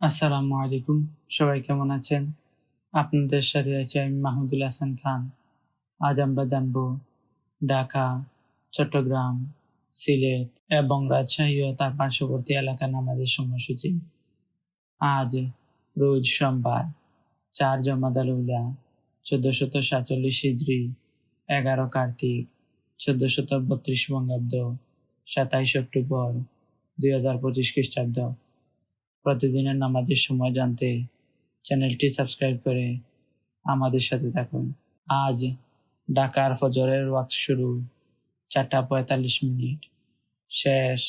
আসসালামু আলাইকুম। সবাই কেমন আছেন? আপনাদের সাথে আছি আমি মাহমুদুল হাসান খান। আজ আমরা জানব ঢাকা, চট্টগ্রাম, সিলেট এবং রাজশাহী ও তার পার্শ্ববর্তী এলাকার নামাজের সময়সূচি। আজ রোজ সোমবার, চার জমাদালুল্লাহ চোদ্দশত সাতচল্লিশ হিজড়ি এগারো কার্তিক, চোদ্দশত বত্রিশ বঙ্গাব্দ, সাতাইশ অক্টোবর, দুই হাজার পঁচিশ খ্রিস্টাব্দ। প্রতিদিনের নামাজের সময় জানতে চ্যানেলটি সাবস্ক্রাইব করে আমাদের সাথে থাকুন। আজ ঢাকার ফজরের ওয়াক্ত শুরু, চারটা পঁয়তাল্লিশ মিনিট। শেষ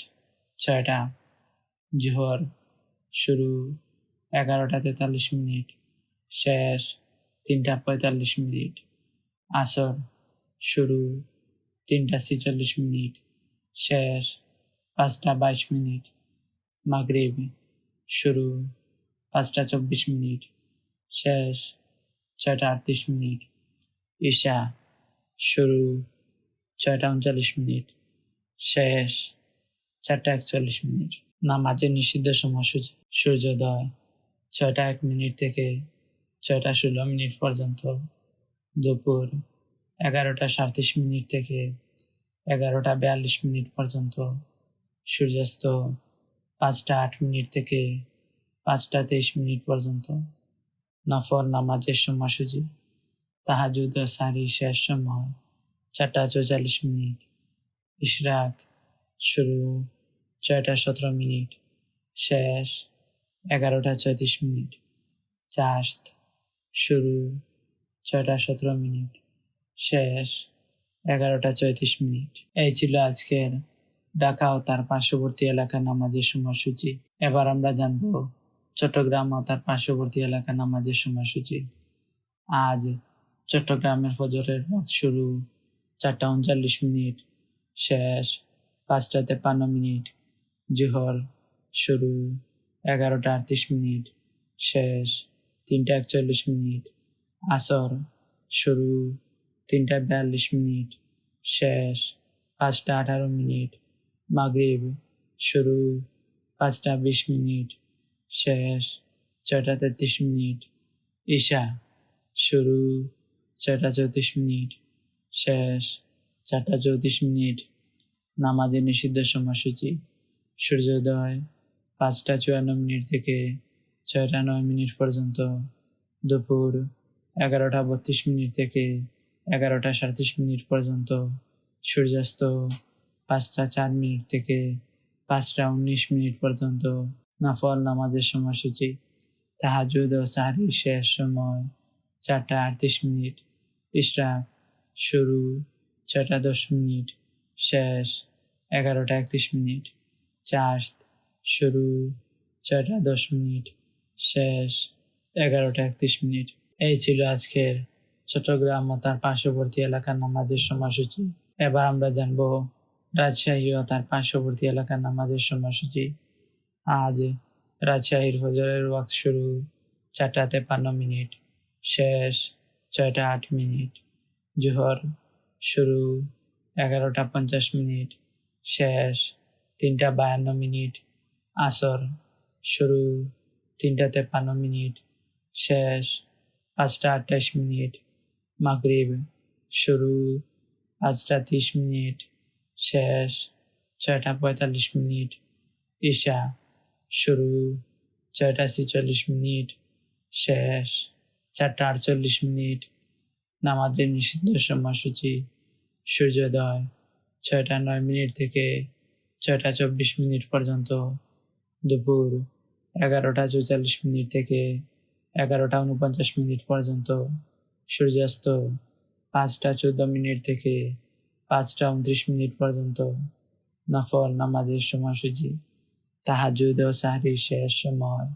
ছয়টা। জোহর শুরু, এগারোটা তেতাল্লিশ মিনিট। শেষ তিনটা পঁয়তাল্লিশ মিনিট। আসর শুরু, তিনটা ছেচল্লিশ মিনিট। শেষ পাঁচটা বাইশ মিনিট। মাগরিব শুরু। পাঁচটা চব্বিশ মিনিট। শেষ। ছয়টা আটত্রিশ মিনিট। ঈশা, শুরু। ছয়টা উনচল্লিশ মিনিট। শেষ। চারটা একচল্লিশ মিনিট। নামাজের নিষিদ্ধ সময়সূচি সূর্যোদয়। ছয়টা এক মিনিট থেকে ছয়টা ষোলো মিনিট পর্যন্ত। দুপুর এগারোটা সাঁত্রিশ মিনিট থেকে এগারোটা বিয়াল্লিশ মিনিট পর্যন্ত। সূর্যাস্ত পাঁচটা আট মিনিট থেকে পাঁচটা তেইশ মিনিট পর্যন্ত নফর নামাজের সময়সূচি তাহাজুদ ও সারি শেষ সময় চারটা চৌচল্লিশ মিনিট, ইশরাক শুরু ছয়টা সতেরো মিনিট, শেষ এগারোটা চৌত্রিশ মিনিট, চাস্ত শুরু ছয়টা সতেরো মিনিট, শেষ এগারোটা চৌত্রিশ মিনিট। এই ছিল আজকের ঢাকা ও তার পার্শ্ববর্তী এলাকার নামাজের সময়সূচি। এবার আমরা জানব চট্টগ্রাম ও তার পার্শ্ববর্তী এলাকার নামাজের সময়সূচি। আজ চট্টগ্রামের ফজরের রাত শুরু, চারটা উনচল্লিশ মিনিট, শেষ পাঁচটা তেপান্ন মিনিট, জোহর শুরু এগারোটা আটত্রিশ মিনিট, শেষ তিনটা একচল্লিশ মিনিট, আসর শুরু তিনটা বিয়াল্লিশ মিনিট, শেষ পাঁচটা আঠারো মিনিট মাগরিব, শুরু পাঁচটা বিশ মিনিট, শেষ ছয়টা তেত্রিশ মিনিট, ঈশা, শুরু ছয়টা চৌত্রিশ মিনিট, শেষ চারটা চৌত্রিশ মিনিট নামাজের নিষিদ্ধ সময়সূচি, সূর্যোদয় পাঁচটা চুয়ান্ন মিনিট থেকে ছয়টা নয় মিনিট পর্যন্ত, দুপুর এগারোটা বত্রিশ মিনিট থেকে এগারোটা সাঁত্রিশ মিনিট পর্যন্ত, সূর্যাস্ত পাঁচটা চার মিনিট থেকে পাঁচটা উনিশ মিনিট পর্যন্ত নফল নামাজের সময়সূচি। তাহাজুদ ও সাহারি শেষ সময় চারটা আটত্রিশ মিনিট। ইশরাক শুরু ছটা দশ মিনিট, শেষ এগারোটা একত্রিশ মিনিট চার্জ শুরু ছয়টা দশ মিনিট, শেষ এগারোটা একত্রিশ মিনিট। এই ছিল আজকের চট্টগ্রাম ও তার পার্শ্ববর্তী এলাকার নামাজের সময়সূচি। এবার আমরা জানব রাজশাহী ও তার পার্শ্ববর্তী এলাকার নামাজের সময়সূচি। আজ রাজশাহীর ফজরের ওয়াক্ত শুরু চারটা তেপান্ন মিনিট, শেষ ছয়টা আট মিনিট, জোহর শুরু এগারোটা পঞ্চাশ মিনিট, শেষ তিনটা বায়ান্ন মিনিট, আসর শুরু তিনটা তেপান্ন মিনিট, শেষ পাঁচটা আটাইশ মিনিট, মাগরিব শুরু পাঁচটা তিরিশ মিনিট শেষ। ছয়টা পঁয়তাল্লিশ মিনিট। ঈশা, শুরু। ছয়টা ছেচল্লিশ মিনিট। শেষ। চারটা আটচল্লিশ মিনিট। নামাজের নিষিদ্ধ সময়সূচি। সূর্যোদয়, ছয়টা নয় মিনিট থেকে ছয়টা চব্বিশ মিনিট পর্যন্ত। দুপুর, এগারোটা চৌচল্লিশ মিনিট থেকে এগারোটা উনপঞ্চাশ মিনিট পর্যন্ত। সূর্যাস্ত, পাঁচটা চোদ্দ মিনিট থেকে পাঁচটা উনত্রিশ মিনিট পর্যন্ত নফল নামাজের সময়সূচি। তাহাজুদ ও সাহরির শেষ সময়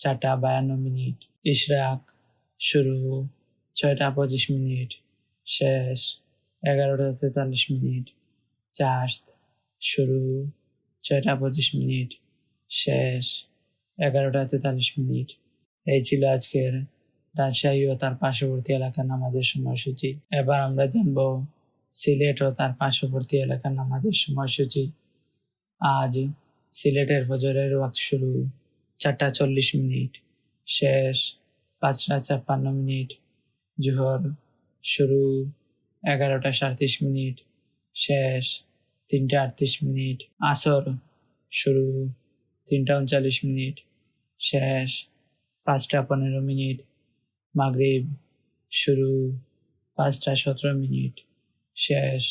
চারটা বায়ান্ন মিনিট। ইশরাক শুরু ছয়টা পঁচিশ মিনিট। শেষ এগারোটা তেতাল্লিশ মিনিট। চার্জ শুরু ছয়টা পঁচিশ মিনিট। শেষ এগারোটা তেতাল্লিশ মিনিট। এই ছিল আজকের রাজশাহী ও তার পার্শ্ববর্তী এলাকার নামাজের সময়সূচি। এবার আমরা জানব সিলেট ও তার পার্শ্ববর্তী এলাকার নামাজের সময়সূচি। আজ সিলেটের ফজরের ওয়াক্ত শুরু। চারটা চল্লিশ মিনিট। শেষ পাঁচটা ছাপ্পান্ন মিনিট। জোহর শুরু এগারোটা সাঁত্রিশ মিনিট। শেষ তিনটা আটত্রিশ মিনিট। আসর শুরু তিনটা উনচল্লিশ মিনিট। শেষ পাঁচটা পনেরো মিনিট। মাগরিব শুরু পাঁচটা সতেরো মিনিট। শেষ,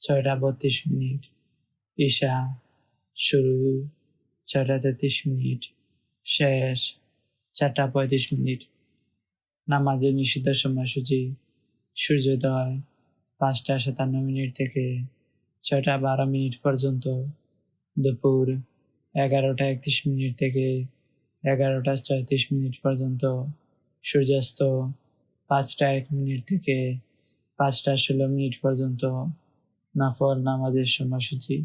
ছয়টা বত্রিশ মিনিট। ঈশা, শুরু, ছয়টা তেত্রিশ মিনিট। শেষ, চারটা পঁয়ত্রিশ মিনিট। নামাজের নিষিদ্ধ সময়সূচি, সূর্যোদয়, পাঁচটা সাতান্ন মিনিট থেকে ছয়টা বারো মিনিট পর্যন্ত। দুপুর, এগারোটা একত্রিশ মিনিট থেকে এগারোটা ছয়ত্রিশ মিনিট পর্যন্ত। সূর্যাস্ত, পাঁচটা এক মিনিট থেকে পাঁচটা ষোলো মিনিট পর্যন্ত নফল নামাজের সময়সূচি।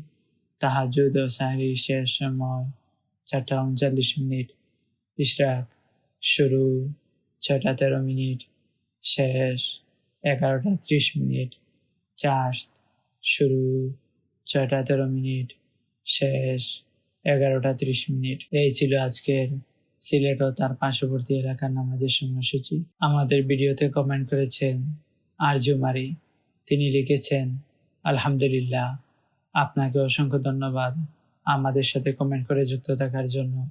তাহাজুদ ও সাহরি শেষ সময় চারটা উনচল্লিশ মিনিট। ইশরাক শুরু ছয়টা তেরো মিনিট, শেষ এগারোটা ত্রিশ মিনিট চাষ শুরু ছয়টা তেরো মিনিট, শেষ এগারোটা ত্রিশ মিনিট। এই ছিল আজকের সিলেট ও তার পার্শ্ববর্তী এলাকার নামাজের সময়সূচি। আমাদের ভিডিওতে কমেন্ট করেছেন আরজুমারি তিনি লিখেছেন, আলহামদুলিল্লাহ, আপনাকে অসংখ্য ধন্যবাদ আমাদের সাথে কমেন্ট করে যুক্ত থাকার জন্য।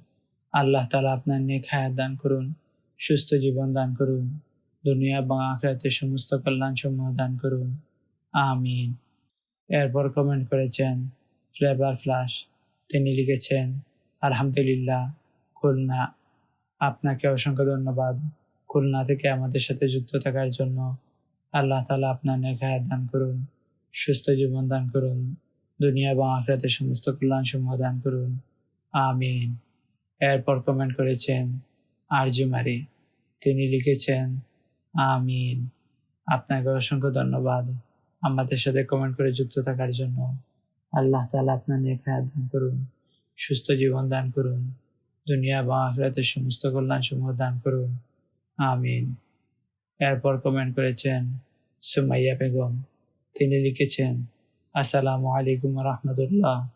আল্লাহ তালা আপনার নেক হায়াত দান করুন, সুস্থ জীবন দান করুন, দুনিয়া এবং আখরাতের সমস্ত কল্যাণ সমূহ দান করুন। আমিন। এরপর কমেন্ট করেছেন ফ্লেভার ফ্লাশ তিনি লিখেছেন, আলহামদুলিল্লাহ, খুলনা। আপনাকে অসংখ্য ধন্যবাদ। খুলনা থেকে আমাদের সাথে যুক্ত থাকার জন্য আল্লাহ তালা আপনার হায়াত দান করুন, সুস্থ জীবন দান করুন, দুনিয়া এবং আখরাতের সমস্ত কল্যাণ সমূহ দান করুন। আমিন। এরপর কমেন্ট করেছেন আরজুমারি তিনি লিখেছেন, আমিন। আপনাকে অসংখ্য ধন্যবাদ আমাদের সাথে কমেন্ট করে যুক্ত থাকার জন্য। আল্লাহ তালা আপনার হায়াত দান করুন, সুস্থ জীবন দান করুন, দুনিয়া এবং আখরাতের সমস্ত কল্যাণ সমূহ দান করুন। আমিন। এরপর কমেন্ট করেছেন সুমাইয়া বেগম। তিনি লিখেছেন, আসসালামু আলাইকুম রহমতুল্লাহ।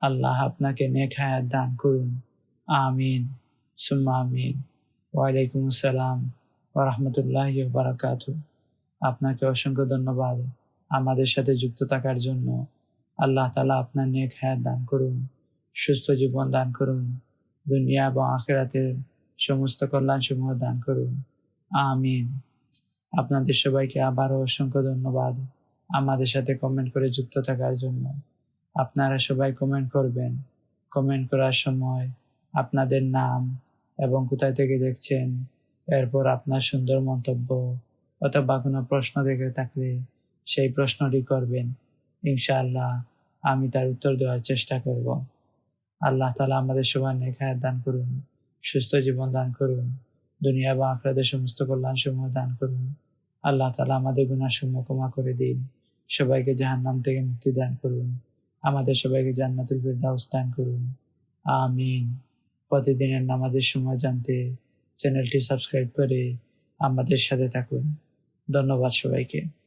আল্লাহ আপনাকে নেক হায়াত দান করুন। আমিন। সুম্মা আমিন। ওয়ালাইকুম আসসালাম ওরহমতুল্লাহ বারাকাতু আপনাকে অসংখ্য ধন্যবাদ আমাদের সাথে যুক্ত থাকার জন্য। আল্লাহ তালা আপনার নেক হায়াত দান করুন, সুস্থ জীবন দান করুন, দুনিয়া এবং আখেরাতের সমস্ত কল্যাণ সমূহ দান করুন। আমিন। আপনাদের সবাইকে আবারও অসংখ্য ধন্যবাদ আমাদের সাথে কমেন্ট করে যুক্ত থাকার জন্য। আপনারা সবাই কমেন্ট করবেন। কমেন্ট করার সময় আপনাদের নাম এবং কোথায় থেকে দেখছেন, এরপর আপনার সুন্দর মন্তব্য অথবা কোনো প্রশ্ন দেখে থাকলে সেই প্রশ্নটি করবেন। ইনশাআল্লাহ আমি তার উত্তর দেওয়ার চেষ্টা করব। আল্লাহ তালা আমাদের সবার নেখায় দান করুন, সুস্থ জীবন দান করুন। দুনিয়া বা আখরাদের সমস্ত কল্যাণ সমূহ দান করুন। আল্লাহ তালা আমাদের গুণাসমূহ ক্ষমা করে দিন। সবাইকে জাহান্নাম থেকে মুক্তি দান করুন। আমাদের সবাইকে জান্নাতুল ফিরদাউস দান করুন। আমিন। প্রতিদিনের নামাজের সময় জানতে চ্যানেলটি সাবস্ক্রাইব করে আমাদের সাথে থাকুন। ধন্যবাদ সবাইকে।